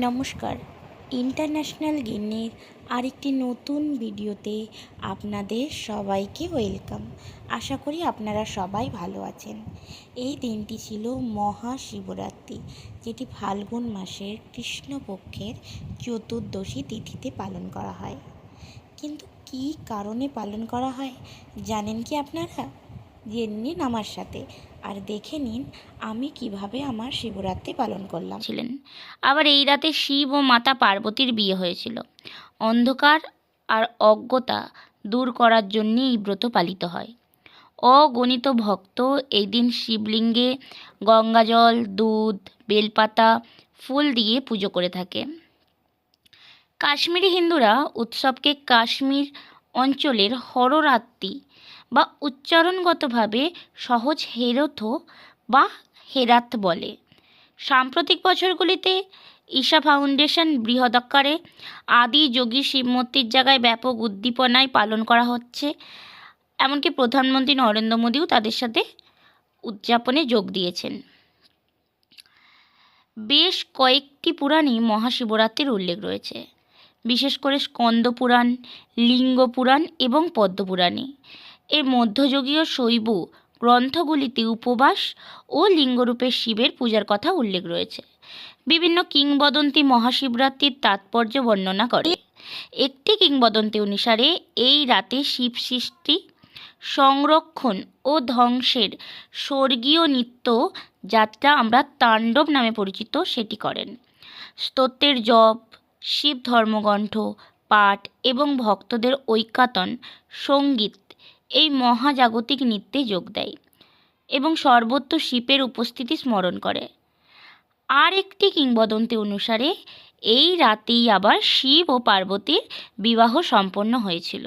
নমস্কার। ইন্টারন্যাশনাল গিন্নির আরেকটি নতুন ভিডিওতে আপনাদের সবাইকে ওয়েলকাম। আশা করি আপনারা সবাই ভালো আছেন। এই দিনটি ছিল মহাশিবরাত্রি, যেটি ফাল্গুন মাসের কৃষ্ণপক্ষের চতুর্দশী তিথিতে পালন করা হয়। কিন্তু কী কারণে পালন করা হয় জানেন কি আপনারা? জেনে নিন আমার সাথে আর দেখে নিন আমি কীভাবে আমার শিবরাত্রি পালন করলাম। ছিলেন। আবার এই রাতে শিব ও মাতা পার্বতীর বিয়ে হয়েছিল। অন্ধকার আর অজ্ঞতা দূর করার জন্যে এই ব্রত পালিত হয়। অগণিত ভক্ত এই দিন শিবলিঙ্গে গঙ্গাজল, দুধ, বেলপাতা, ফুল দিয়ে পুজো করে থাকে। কাশ্মীরি হিন্দুরা উৎসবকে কাশ্মীর অঞ্চলের হররাত্রি বা উচ্চারণগতভাবে সহজ হেরথ বা হেরাত বলে। সাম্প্রতিক বছরগুলিতে ঈশা ফাউন্ডেশন বৃহদাকারে আদি যোগী শিব মূর্তির জায়গায় ব্যাপক উদ্দীপনায় পালন করা হচ্ছে। এমনকি প্রধানমন্ত্রী নরেন্দ্র মোদীও তাদের সাথে উদযাপনে যোগ দিয়েছেন। বেশ কয়েকটি পুরাণে মহাশিবরাত্রির উল্লেখ রয়েছে। বিশেষ করে স্কন্দ পুরাণ, লিঙ্গ পুরাণ এবং পদ্মপুরাণে এর মধ্যযুগীয় শৈব গ্রন্থগুলিতে উপবাস ও লিঙ্গরূপে শিবের পূজার কথা উল্লেখ রয়েছে। বিভিন্ন কিংবদন্তি মহাশিবরাত্রির তাৎপর্য বর্ণনা করে। একটি কিংবদন্তি অনুসারে এই রাতে শিব সৃষ্টি, সংরক্ষণ ও ধ্বংসের স্বর্গীয় নিত্য যাত্রা আমরা তাণ্ডব নামে পরিচিত সেটি করেন। স্তোত্রের জপ, শিব ধর্মগ্রন্থ, পাঠ এবং ভক্তদের ঐকাতন সংগীত এই মহাজাগতিক নৃত্যে যোগ দেয় এবং সর্বত্র শিবের উপস্থিতি স্মরণ করে। আর একটি কিংবদন্তি অনুসারে, এই রাতেই আবার শিব ও পার্বতীর বিবাহ সম্পন্ন হয়েছিল।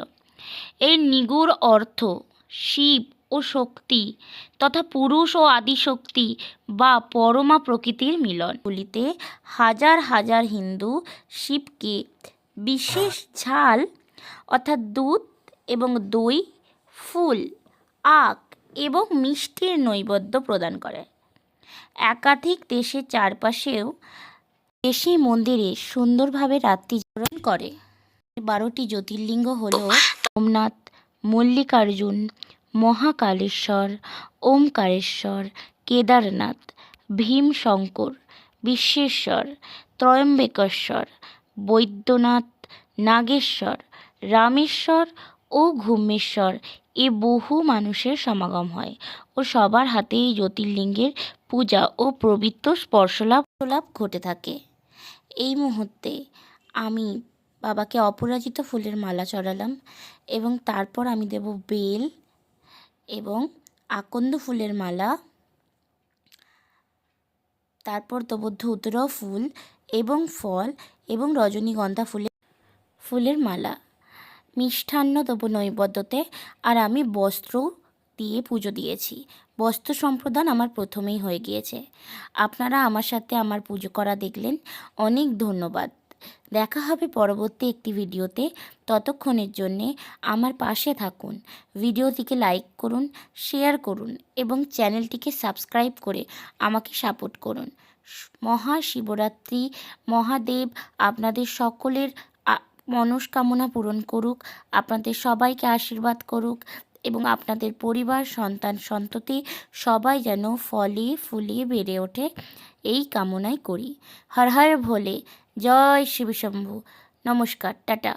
এর নিগুড় অর্থ শিব ও শক্তি তথা পুরুষ ও আদিশক্তি বা পরমা প্রকৃতির মিলন। গুলিতে হাজার হাজার হিন্দু শিবকে বিশেষ ঝাল অর্থাৎ দুধ এবং দই ফুল, আখ এবং মিষ্টির নৈবেদ্য প্রদান করে। একাধিক দেশের চারপাশেও দেশি মন্দিরে সুন্দরভাবে রাত্রি জাগরণ করে। বারোটি জ্যোতির্লিঙ্গ হল সোমনাথ, মল্লিকার্জুন, মহাকালেশ্বর, ওমকারেশ্বর, কেদারনাথ, ভীমশঙ্কর, বিশ্বেশ্বর, ত্রয়ম্বকেশ্বর, বৈদ্যনাথ, নাগেশ্বর, রামেশ্বর ও ঘুমেশ্বর এ বহু মানুষের সমাগম হয় ও সবার হাতে এই জ্যোতির্লিঙ্গের পূজা ও পবিত্র স্পর্শলাভ লাভ ঘটে থাকে। এই মুহূর্তে আমি বাবাকে অপরাজিত ফুলের মালা চড়ালাম এবং তারপর আমি দেব বেল এবং আকন্দ ফুলের মালা, তারপর দেবো ধুতর ফুল এবং ফল এবং রজনীগন্ধা ফুলের ফুলের মালা। মিষ্টান্ন দেবো নৈবেদ্যতে আর আমি বস্ত্র দিয়ে পুজো দিয়েছি। বস্ত্র সম্প্রদান আমার প্রথমেই হয়ে গিয়েছে। আপনারা আমার সাথে আমার পুজো করা দেখলেন। অনেক ধন্যবাদ। দেখা হবে পরবর্তী একটি ভিডিওতে। ততক্ষণের জন্যে আমার পাশে থাকুন। ভিডিওটিকে লাইক করুন, শেয়ার করুন এবং চ্যানেলটিকে সাবস্ক্রাইব করে আমাকে সাপোর্ট করুন। মহাশিবরাত্রি মহাদেব, আপনাদের সকলের মনস্কামনা পূরণ করুক, আপনাদের সবাইকে আশীর্বাদ করুক এবং আপনাদের পরিবার, সন্তান, সন্ততি সবাই যেন ফলে ফুলিয়ে বেড়ে ওঠে। এই কামনাই করি। হর হর ভোলে। জয় শিবশম্ভু। নমস্কার। টাটা।